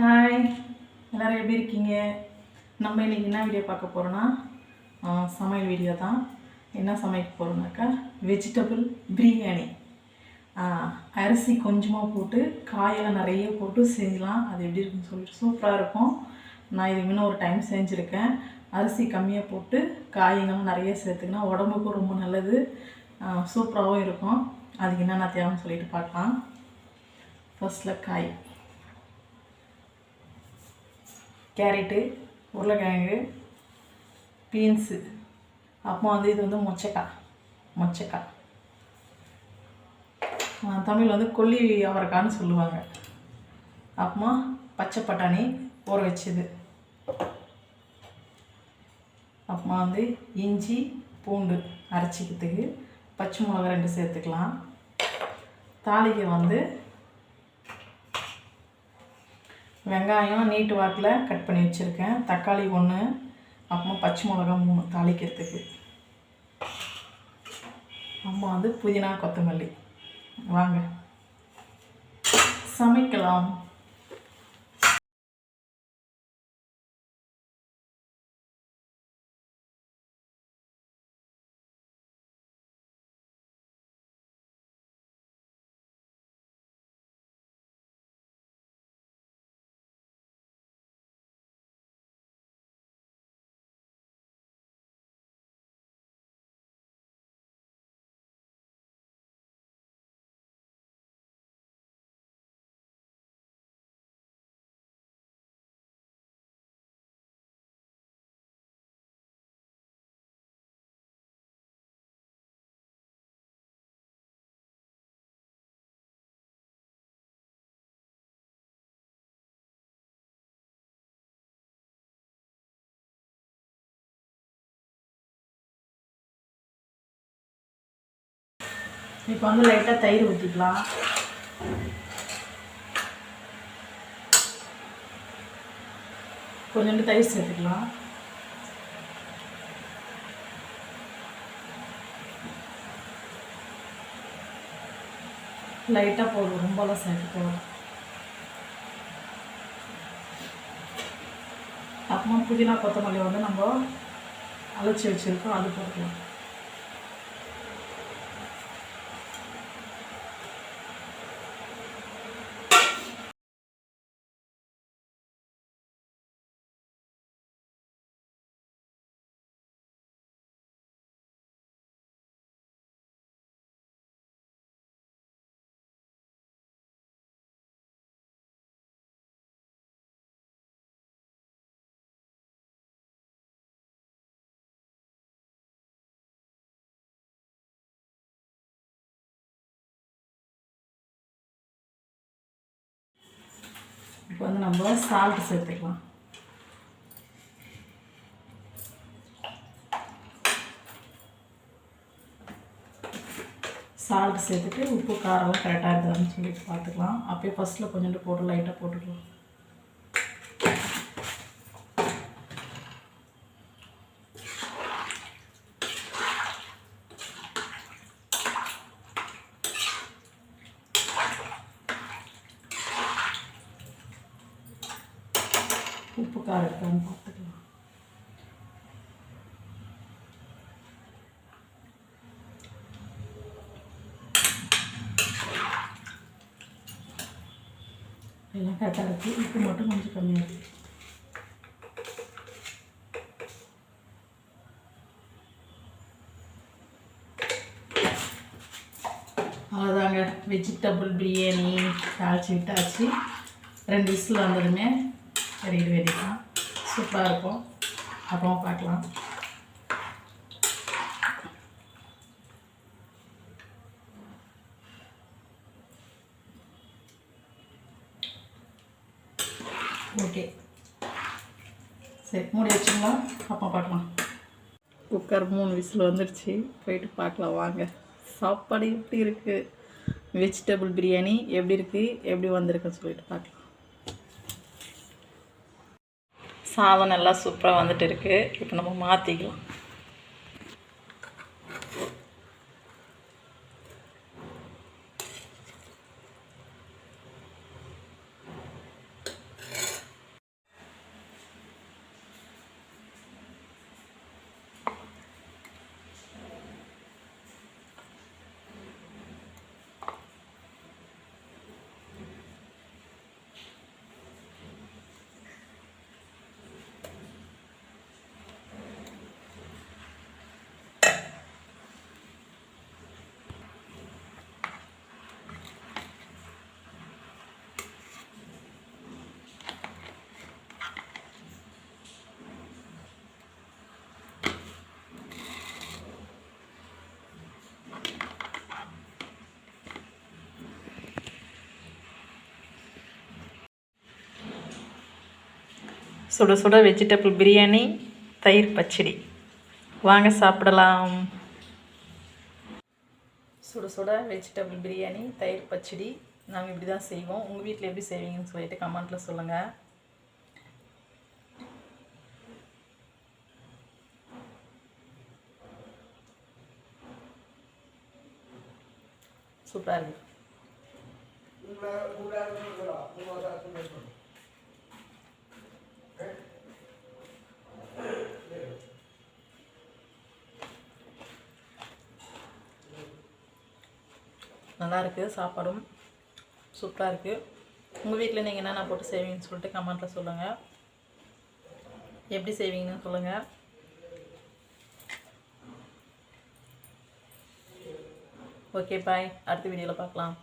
Hi எல்லோரும் எப்படி இருக்கீங்க? நம்ம இன்றைக்கி என்ன வீடியோ பார்க்க போகிறோன்னா சமையல் வீடியோ தான். என்ன சமைக்க போகிறோம்னாக்கா வெஜிடபிள் பிரியாணி அரிசி கொஞ்சமாக போட்டு காயெல்லாம் நிறைய போட்டு செஞ்சலாம். அது எப்படி இருக்குன்னு சொல்லிட்டு சூப்பராக இருக்கும். நான் இது இன்னும் ஒரு டைம் செஞ்சுருக்கேன். அரிசி கம்மியாக போட்டு காய்கள்லாம் நிறைய சேர்த்துக்கினா உடம்புக்கும் ரொம்ப நல்லது. சூப்பராகவும் இருக்கும். அதுக்கு என்னென்ன தேவைன்னு சொல்லிட்டு பார்க்கலாம். ஃபர்ஸ்ட்டில் காய். கேரட்டு உருளைக்கிழங்கு பீன்ஸு. அப்புறம் வந்து இது வந்து மொச்சக்காய் மொச்சக்காய் தமிழ் வந்து கொல்லி அவரைக்கான்னு சொல்லுவாங்க. அப்புறமா பச்சை பட்டாணி ஊற வச்சது. அப்புறமா வந்து இஞ்சி பூண்டு அரைச்சிக்கிறதுக்கு பச்சை மிளகா ரெண்டு சேர்த்துக்கலாம். தாளிக்க வந்து வெங்காயம் நீட்டு வாக்கில் கட் பண்ணி வச்சுருக்கேன். தக்காளி ஒன்று அப்புறமா பச்சை மிளகா மூணு தாளிக்கிறதுக்கு. அம்மா வந்து புதினா கொத்தமல்லி. வாங்க. சமைக்கலாம். இப்போ வந்து லைட்டாக தயிர் ஊற்றிக்கலாம் கொஞ்சோண்டு தயிர் சேர்த்துக்கலாம். லைட்டாக போடுவோம் ரொம்பலாம் சேர்த்து போதும் அப்புறமா புதினா கொத்தமல்லி வந்து நம்ம அழைச்சி வச்சுருக்கோம் அது போட்டுக்கலாம். இப்போ வந்து நம்ம சால்ட் சேர்த்துக்கலாம். சால்ட் சேர்த்துட்டு உப்பு காரம் கரெக்டாக இருக்குதான்னு சொல்லிட்டு பார்த்துக்கலாம். அப்போயே ஃபஸ்ட்டில் கொஞ்சோண்டு போட்டு லைட்டாக போட்டுக்கலாம். உப்பு இருக்கான்னு பார்த்துக்கலாம். எல்லாம் கரெக்டாக இருக்குது உப்பு மட்டும் கொஞ்சம் கம்மியாக இருக்குது அவ்வளோதாங்க வெஜிடபிள் பிரியாணி தாளிச்சு விட்டாச்சு. ரெண்டு விசில் வந்ததுமே. ரெடி வேண்டிக்கலாம் சூப்பராக இருக்கும். அப்புறமா பார்க்கலாம். ஓகே. சரி மூடி வச்சுங்களா அப்புறம் பார்க்கலாம். குக்கர் மூணு விசில் வந்துடுச்சு போயிட்டு பார்க்கலாம் வாங்க. சாப்பாடு எப்படி இருக்குது வெஜிடபிள் பிரியாணி எப்படி இருக்குது எப்படி வந்திருக்குன்னு சொல்லிட்டு பார்க்கலாம். சாதம் நல்லா சூப்பராக வந்துட்டு இருக்குது இப்போ நம்ம மாற்றிக்கலாம் சுட சுட வெஜிடபிள் பிரியாணி தயிர் பச்சடி. வாங்க சாப்பிடலாம். சுட சுட வெஜிடபிள் பிரியாணி தயிர் பச்சடி நாங்கள் இப்படி தான் செய்வோம். உங்கள் வீட்டில் எப்படி செய்வீங்கன்னு சொல்லிட்டு கமெண்ட்டில் சொல்லுங்கள் சூப்பராக இருக்கு. நல்லா இருக்குது சாப்பாடும் சூப்பராக இருக்குது உங்கள் வீட்டில் நீங்கள் என்னென்ன போட்டு செய்வீங்கன்னு சொல்லிட்டு கமெண்ட்டில் சொல்லுங்கள் எப்படி செய்வீங்கன்னு சொல்லுங்கள் ஓகே பாய் அடுத்த வீடியோவில் பார்க்கலாம்.